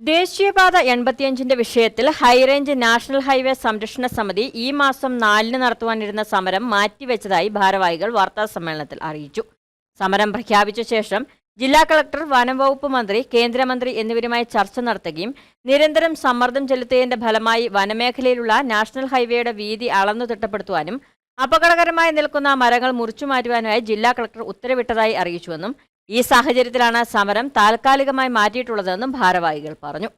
ദേശീയപാത എൺപത്തിയഞ്ചിന്റെ വിഷയത്തിൽ high range national highway സംരക്ഷണ സമിതി ഈ മാസം നാലിന് നടത്തുവാനിരുന്ന സമരം മാറ്റിവെച്ചതായി ഭാരവാഹികൾ വാർത്താ സമ്മേളനത്തിൽ അറിയിച്ചു. സമരം പ്രഖ്യാപിച്ച ശേഷം ജില്ലാ കളക്ടർ വനം വകുപ്പ് മന്ത്രി കേന്ദ്രമന്ത്രി എന്നിവരുമായി ചർച്ച നടത്തുകയും നിരന്തരം സമ്മർദ്ദം ചെലുത്തിയതിന്റെ ഫലമായി വനമേഖലയിലുള്ള നാഷണൽ ഹൈവേയുടെ വീതി അളന്നു തിട്ടപ്പെടുത്തുവാനും അപകടകരമായി നിൽക്കുന്ന മരങ്ങൾ മുറിച്ചു മാറ്റുവാനുമായി ജില്ലാ കളക്ടർ ഉത്തരവിട്ടതായി അറിയിച്ചുവെന്നും ഈ സാഹചര്യത്തിലാണ് സമരം താൽക്കാലികമായി മാറ്റിയിട്ടുള്ളതെന്നും ഭാരവാഹികൾ പറഞ്ഞു.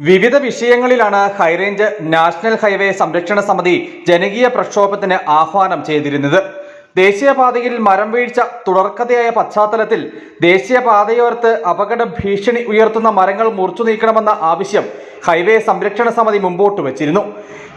വിവിധ വിഷയങ്ങളിലാണ് ഹൈറേഞ്ച് നാഷണൽ ഹൈവേ സംരക്ഷണ സമിതി ജനകീയ പ്രക്ഷോഭത്തിന് ആഹ്വാനം ചെയ്തിരുന്നത്. ദേശീയപാതയിൽ മരം വീഴ്ച തുടർക്കഥയായ പശ്ചാത്തലത്തിൽ ദേശീയപാതയോർത്ത് അപകട ഭീഷണി ഉയർത്തുന്ന മരങ്ങൾ മുറിച്ചു നീക്കണമെന്ന ആവശ്യം ഹൈവേ സംരക്ഷണ സമിതി മുമ്പോട്ട് വച്ചിരുന്നു.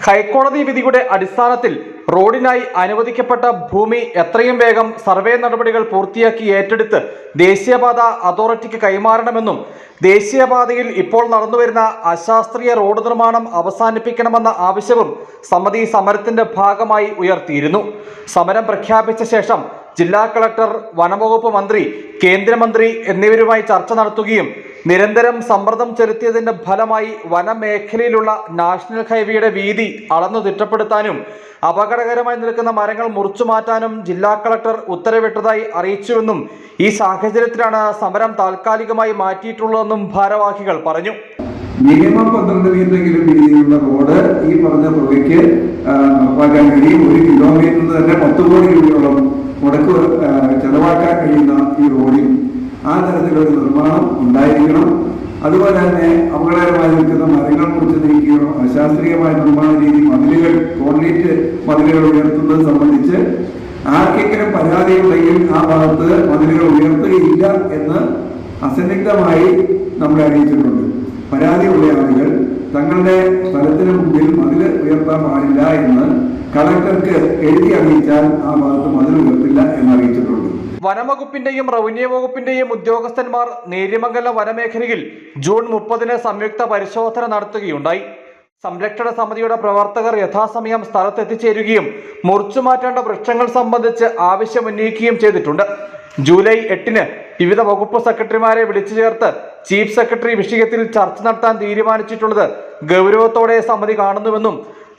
ഹൈക്കോടതി വിധിയുടെ അടിസ്ഥാനത്തിൽ റോഡിനായി അനുവദിക്കപ്പെട്ട ഭൂമി എത്രയും വേഗം സർവേ നടപടികൾ പൂർത്തിയാക്കി ഏറ്റെടുത്ത് ദേശീയപാത അതോറിറ്റിക്ക് കൈമാറണമെന്നും ദേശീയപാതയിൽ ഇപ്പോൾ നടന്നുവരുന്ന അശാസ്ത്രീയ റോഡ് നിർമ്മാണം അവസാനിപ്പിക്കണമെന്ന ആവശ്യവും സമിതി സമരത്തിന്റെ ഭാഗമായി ഉയർത്തിയിരുന്നു. സമരം പ്രഖ്യാപിച്ച ശേഷം ജില്ലാ കളക്ടർ വനംവകുപ്പ് മന്ത്രി കേന്ദ്രമന്ത്രി എന്നിവരുമായി ചർച്ച നടത്തുകയും നിരന്തരം സമ്മർദ്ദം ചെലുത്തിയതിന്റെ ഫലമായി വനമേഖലയിലുള്ള നാഷണൽ ഹൈവേയുടെ വീതി അളന്നു തിട്ടപ്പെടുത്താനും അപകടകരമായി നിൽക്കുന്ന മരങ്ങൾ മുറിച്ചു മാറ്റാനും ജില്ലാ കളക്ടർ ഉത്തരവിട്ടതായി അറിയിച്ചുവെന്നും ഈ സാഹചര്യത്തിലാണ് സമരം താൽക്കാലികമായി മാറ്റിയിട്ടുള്ളതെന്നും ഭാരവാഹികൾ പറഞ്ഞു. മിനിമം പന്ത്രണ്ട് മീറ്ററെങ്കിലും വീതിയുള്ള റോഡ് ഈ പറഞ്ഞ തുകയ്ക്ക് നടപ്പാക്കാൻ കഴിയും. ഒരു കിലോമീറ്ററിന് തന്നെ പത്ത് കോടി രൂപയോളം മുടക്ക് ചെലവാക്കാൻ കഴിയുന്ന ഈ റോഡിൽ ആ തരത്തിലൊരു നിർമ്മാണം ഉണ്ടായിരിക്കണം. അതുപോലെ തന്നെ അപകടകരമായി നിൽക്കുന്ന മരങ്ങൾ മുറിച്ച് നീക്കുകയോ അശാസ്ത്രീയമായ നിർമ്മാണ രീതി മതിലുകൾ കോൺക്രീറ്റ് മതിലുകൾ ഉയർത്തുന്നത് സംബന്ധിച്ച് ആർക്കെങ്കിലും പരാതി ഉണ്ടെങ്കിൽ ആ ഭാഗത്ത് മതിലുകൾ ഉയർത്തുകയില്ല എന്ന് അസന്നിഗ്ധമായി നമ്മളെ അറിയിച്ചിട്ടുണ്ട്. പരാതിയുള്ള ആളുകൾ തങ്ങളുടെ സ്ഥലത്തിന് മുമ്പിൽ മതിൽ ഉയർത്താൻ പാടില്ല എന്ന് കളക്ടർക്ക് എഴുതി അറിയിച്ചാൽ ആ ഭാഗത്ത് മതിൽ ഉയർത്തില്ല എന്ന് അറിയിച്ചിട്ടുണ്ട് വനംവകുപ്പിന്റെയും റവന്യൂ വകുപ്പിന്റെയും ഉദ്യോഗസ്ഥന്മാർ നേര്യമംഗല വനമേഖലയിൽ ജൂൺ മുപ്പതിന് സംയുക്ത പരിശോധന നടത്തുകയുണ്ടായി. സംരക്ഷണ സമിതിയുടെ പ്രവർത്തകർ യഥാസമയം സ്ഥലത്തെത്തിച്ചേരുകയും മുറിച്ചുമാറ്റേണ്ട വൃക്ഷങ്ങൾ സംബന്ധിച്ച് ആവശ്യമുന്നയിക്കുകയും ചെയ്തിട്ടുണ്ട്. ജൂലൈ എട്ടിന് വിവിധ വകുപ്പ് സെക്രട്ടറിമാരെ വിളിച്ചു ചേർത്ത് ചീഫ് സെക്രട്ടറി വിഷയത്തിൽ ചർച്ച നടത്താൻ തീരുമാനിച്ചിട്ടുള്ളത് ഗൗരവത്തോടെ സമിതി കാണുന്നുവെന്നും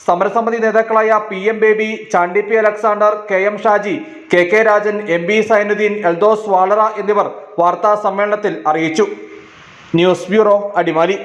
സമരസമിതി നേതാക്കളായ P M Baby Chandy P Alexander K M Shaji K K Rajan M B Sainuddin Eldhose Valara എന്നിവർ വാർത്താ സമ്മേളനത്തിൽ അറിയിച്ചു. News bureau Adimali.